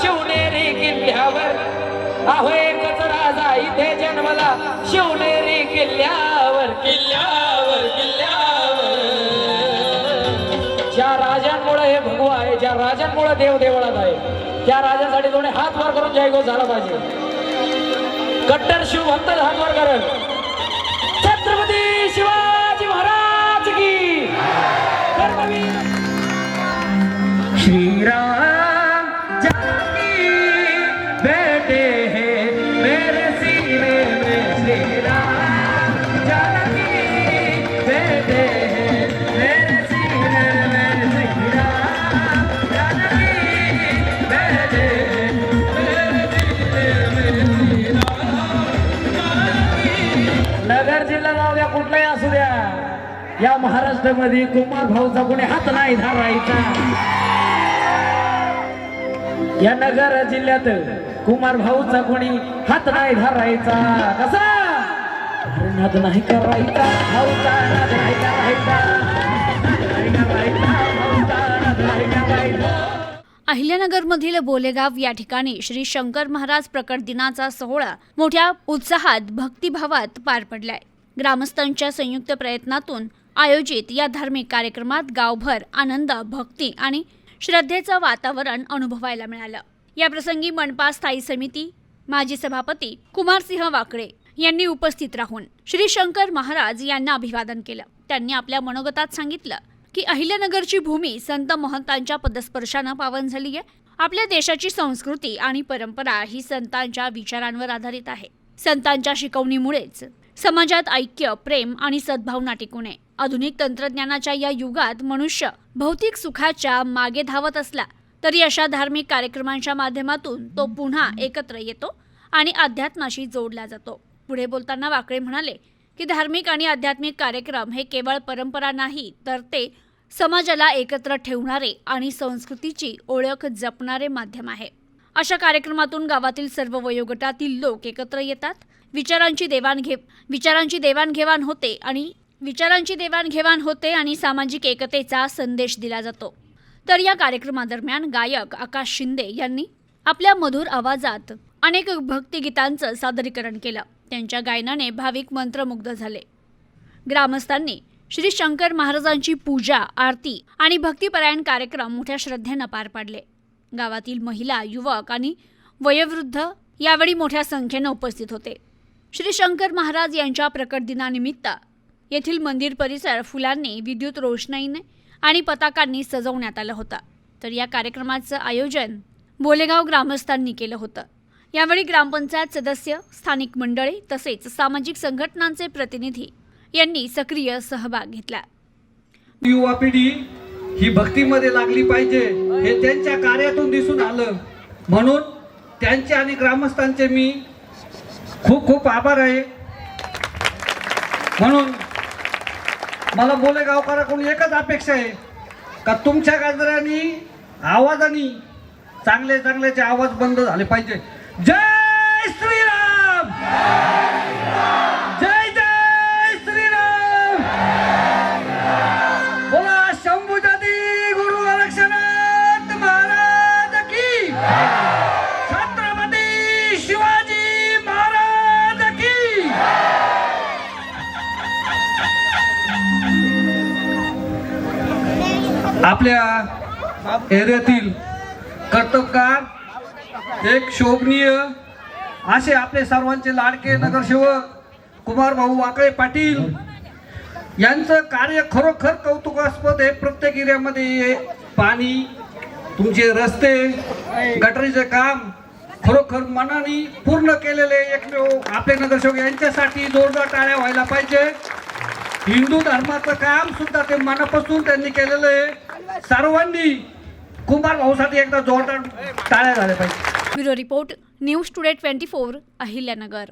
शिवनेरी किल्ल्यावर. अहो एकच राजा इथे जन्मला. शिवनेरी किल्ल्यावर किल्ल्यावर किल्ल्यावर. ज्या राजांमुळे हे भगवा आहे ज्या राजांमुळे देव देवळात आहे त्या राजासाठी थोडे हात वर करून जयघोष झाला पाहिजे. कट्टर शिव भक्त हात वर करेल छत्रपती शिवाजी महाराज की. श्रीराम या महाराष्ट्रामध्ये कुमार भाऊचा कोणी हात नाही धरायचा. या नगर जिल्ह्यात कुमार भाऊचा कोणी हात नाही धरायचा. कसा? नाद नाही करायचा, भाऊचा नाद नाही करायचा. अहिल्यानगरमधील बोलेगाव या ठिकाणी श्री शंकर महाराज प्रकट दिनाचा सोहळा मोठ्या उत्साहात भक्तिभावात पार पडलाय. ग्रामस्थांच्या संयुक्त प्रयत्नातून आयोजित या धार्मिक कार्यक्रमात गावभर आनंद भक्ती आणि श्रद्धेचं वातावरण अनुभवायला मिळालं. या प्रसंगी मनपा स्थायी समिती माजी सभापती कुमारसिंह वाकडे यांनी उपस्थित राहून श्री शंकर महाराज यांना अभिवादन केलं. त्यांनी आपल्या मनोगतात सांगितलं की अहिल्यानगरची भूमी संत महंतांच्या पदस्पर्शानं पावन झाली आहे. आपल्या देशाची संस्कृती आणि परंपरा ही संतांच्या विचारांवर आधारित आहे. संतांच्या शिकवणीमुळेच समाजात ऐक्य प्रेम आणि सद्भावना टिकून आहे. आधुनिक तंत्रज्ञानाच्या या युगात मनुष्य भौतिक सुखाच्या मागे धावत असला तरी अशा धार्मिक कार्यक्रमांच्या माध्यमातून तो पुन्हा एकत्र येतो आणि अध्यात्माशी जोडला जातो. पुढे बोलताना वाकळे म्हणाले की धार्मिक आणि आध्यात्मिक कार्यक्रम हे केवळ परंपरा नाही तर ते समाजाला एकत्र ठेवणारे आणि संस्कृतीची ओळख जपणारे माध्यम आहे. अशा कार्यक्रमातून गावातील सर्व वयोगटातील लोक एकत्र येतात. विचारांची देवाणघे विचारांची देवाणघेवाण होते आणि विचारांची देवाणघेवाण होते आणि सामाजिक एकतेचा संदेश दिला जातो. तर या कार्यक्रमादरम्यान गायक आकाश शिंदे यांनी आपल्या मधुर आवाजात अनेक भक्तिगीतांचं सादरीकरण केलं. त्यांच्या गायनाने भाविक मंत्रमुग्ध झाले. ग्रामस्थांनी श्री शंकर महाराजांची पूजा आरती आणि भक्तिपरायण कार्यक्रम मोठ्या श्रद्धेनं पार पाडले. गावातील महिला युवक आणि वयोवृद्ध यावेळी मोठ्या संख्येनं उपस्थित होते. श्री शंकर महाराज यांच्या प्रकट दिनानिमित्त येथील मंदिर परिसर फुलांनी विद्युत रोषणाईने आणि पताकांनी सजवण्यात आला होता. तर या कार्यक्रमाचं आयोजन बोलेगाव ग्रामस्थांनी केलं होतं. यावेळी ग्रामपंचायत सदस्य स्थानिक मंडळे तसेच सामाजिक संघटनांचे प्रतिनिधी यांनी सक्रिय सहभाग घेतला. युवा पिढी ही भक्तीमध्ये लागली पाहिजे हे त्यांच्या कार्यातून दिसून आलं. म्हणून त्यांचे आणि ग्रामस्थांचे मी खूप खूप आभार आहे. म्हणून मला बोले गावकराकडून एकच अपेक्षा आहे का तुमच्या गाजरांनी आवाजाने चांगले चांगल्याचे आवाज बंद झाले पाहिजे. जय श्रीराम! आपल्या एरियातील कर्तबगार एक शोभनीय असे आपले सर्वांचे लाडके नगरसेवक कुमार भाऊ वाकळे पाटील यांचं कार्य खरोखर कौतुकास्पद आहे. प्रत्येक एरियामध्ये पाणी तुमचे रस्ते गटरीचे काम खरोखर मनाने पूर्ण केलेले एकमेव आपले नगरसेवक यांच्यासाठी जोरदार टाळ्या व्हायला पाहिजे. हिंदू धर्माचं काम सुद्धा ते मनापासून त्यांनी केलेलं आहे. सर्वांनी कुमार भाऊसाठी एकदा जोरदार टाळ्या झाल्या पाहिजे. Bureau report news today twenty four Ahilyanagar.